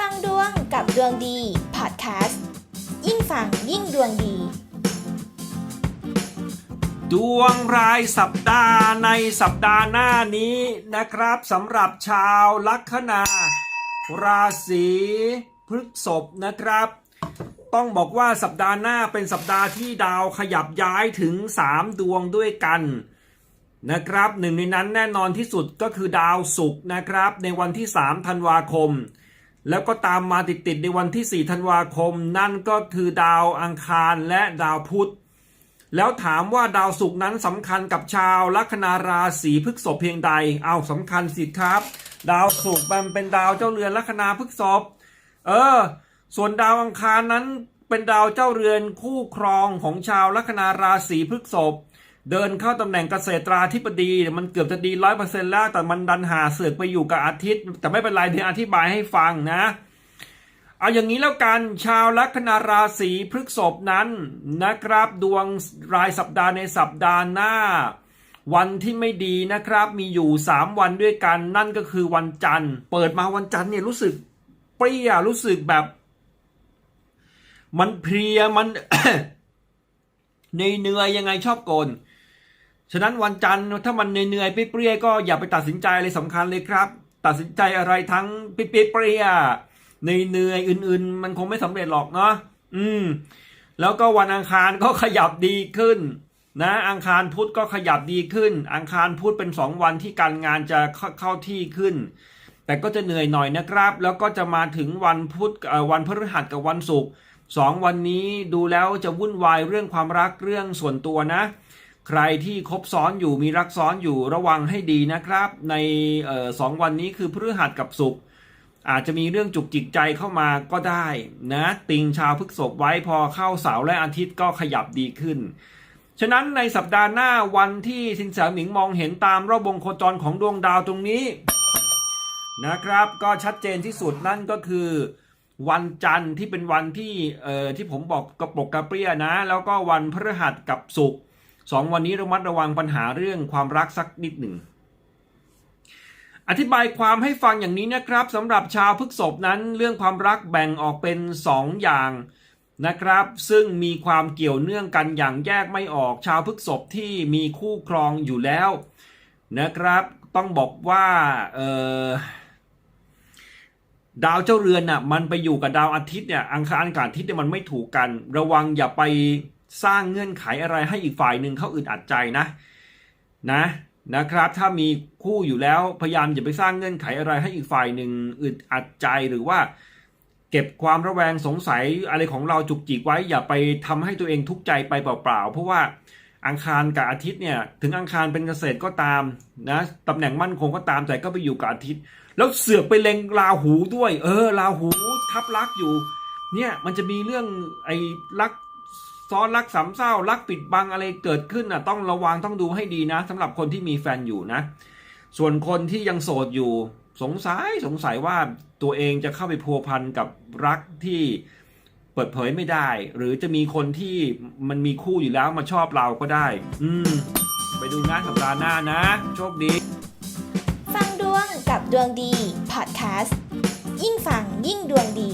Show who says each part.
Speaker 1: ฟังดวงกับดวงดีพอดแคสต์ยิ่งฟังยิ่งดวงดี
Speaker 2: ดวงรายสัปดาห์ในสัปดาห์หน้านี้นะครับสำหรับชาวลัคนา ราศีพฤษภนะครับ ต้องบอกว่าสัปดาห์หน้าเป็นสัปดาห์ที่ดาวขยับย้ายถึง 3 ดวงด้วยกันนะครับหนึ่งในนั้นแน่นอนที่สุดก็คือดาวศุกร์นะครับ ในวันที่ 3 ธันวาคม แล้วก็ตามมาติดๆในวันที่ 4 ธันวาคม นั่นก็คือดาวอังคารและดาวพุธ แล้วถามว่าดาวศุกร์นั้นสำคัญกับชาวลัคนาราศีพฤษภเพียงใด เอาสำคัญสิครับ ดาวศุกร์มันเป็นดาวเจ้าเรือนลัคนาพฤษภเออ ส่วนดาวอังคารนั้นเป็นดาวเจ้าเรือนคู่ครองของชาวลัคนาราศีพฤษภ เดินเข้าตำแหน่งเกษตราธิบดี มันเกือบจะดีร้อยเปอร์เซ็นต์แล้ว แต่มันดันหาเสือกไปอยู่กับอาทิตย์ แต่ไม่เป็นไรเดี๋ยวอธิบายให้ฟังนะ เอาอย่างนี้แล้วกัน ชาวลัคนาราศีพฤกษภนั้นนะครับ ดวงรายสัปดาห์ในสัปดาห์หน้า วันที่ไม่ดีนะครับ มีอยู่ 3 วันด้วยกัน นั่นก็คือวันจันทร์ เปิดมาวันจันทร์เนี่ยรู้สึกเปรี้ยรู้สึกแบบ มันเพลียมันเหนื่อยยังไงชอบโกน ฉะนั้นวันจันทร์ถ้ามันเหนื่อยๆเปรี้ยๆก็อย่าไปตัดสินใจเลยสำคัญเลยครับ ตัดสินใจอะไรทั้งเปรี้ยๆเหนื่อยๆอื่น ๆ มันคงไม่สำเร็จหรอกเนาะอืม แล้วก็วันอังคารก็ขยับดีขึ้น นะ อังคารพุธก็ขยับดีขึ้น อังคารพุธเป็นสองวันที่การงานจะเข้าขาที่ขึ้น แต่ก็จะเหนื่อยหน่อยนะครับ แล้วก็จะมาถึงวันพุธวันพฤหัสกับวันศุกร์สองวันนี้ดูแล้วจะวุ่นวายเรื่องความรักเรื่องส่วนตัวนะ ใครที่คบซ้อนอยู่มีรักซ้อนอยู่ระวังให้ดีนะครับ ในออสองวันนี้คือพฤหัสกับศุกร์อาจจะมีเรื่องจุกจิกใจเข้ามาก็ได้นะติงชาวพฤกษภไว้พอเข้าเสาร์และอาทิตย์ก็ขยับดีขึ้น ฉะนั้นในสัปดาห์หน้าวันที่สินแสหมิงมองเห็นตามรอบวงโคจรของดวงดาวตรงนี้นะครับ ก็ชัดเจนที่สุดนั่นก็คือวันจันทร์ที่เป็นวันที่เอ่อที่ผมบอกกระปกกระเปรี้ยนะ แล้วก็วันพฤหัสกับศุกร์ สองวันนี้ระมัดระวังปัญหาเรื่องความรักสักนิดหนึ่ง อธิบายความให้ฟังอย่างนี้นะครับสำหรับชาวพฤกษภนั้นเรื่องความรักแบ่งออกเป็น 2 อย่างนะครับ ซึ่งมีความเกี่ยวเนื่องกันอย่างแยกไม่ออกชาวพฤกษภที่มีคู่ครองอยู่แล้วนะครับต้องบอกว่าเออดาวเจ้าเรือนน่ะมันไปอยู่กับดาวอาทิตย์เนี่ยอังคารกับอาทิตย์เนี่ยมันไม่ถูกกัน ระวังอย่าไป สร้างเงื่อนไขอะไรให้อีกฝ่ายหนึ่งเขาอึดอัดใจนะนะนะครับ ถ้ามีคู่อยู่แล้วพยายามอย่าไปสร้างเงื่อนไขอะไรให้อีกฝ่ายหนึ่งอึดอัดใจหรือว่า เก็บความระแวงสงสัยอะไรของเราจุกจิกไว้ อย่าไปทำให้ตัวเองทุกข์ใจไปเปล่าๆเพราะว่าอังคารกับอาทิตย์เนี่ยถึงอังคารเป็นเกษตรก็ตามนะตำแหน่งมั่นคงก็ตามแต่ก็ไปอยู่กับอาทิตย์ แล้วเสือกไปเล็งราหูด้วย เออราหูทับลักอยู่ เนี่ยมันจะมีเรื่องไอ้ลัก ซ้อนรักสามเศร้ารักปิดบังอะไรเกิดขึ้นอะต้องระวังต้องดูให้ดีนะสำหรับคนที่มีแฟนอยู่นะ ส่วนคนที่ยังโสดอยู่สงสัยสงสัยว่าตัวเองจะเข้าไปพัวพันกับรักที่เปิดเผยไม่ได้ หรือจะมีคนที่มันมีคู่อยู่แล้วมาชอบเราก็ได้ อืม ไปดูนะสัปดาห์หน้านะ โชคดี
Speaker 1: ฟังดวงกับดวงดีพอดแคสต์ยิ่งฟังยิ่งดวงดี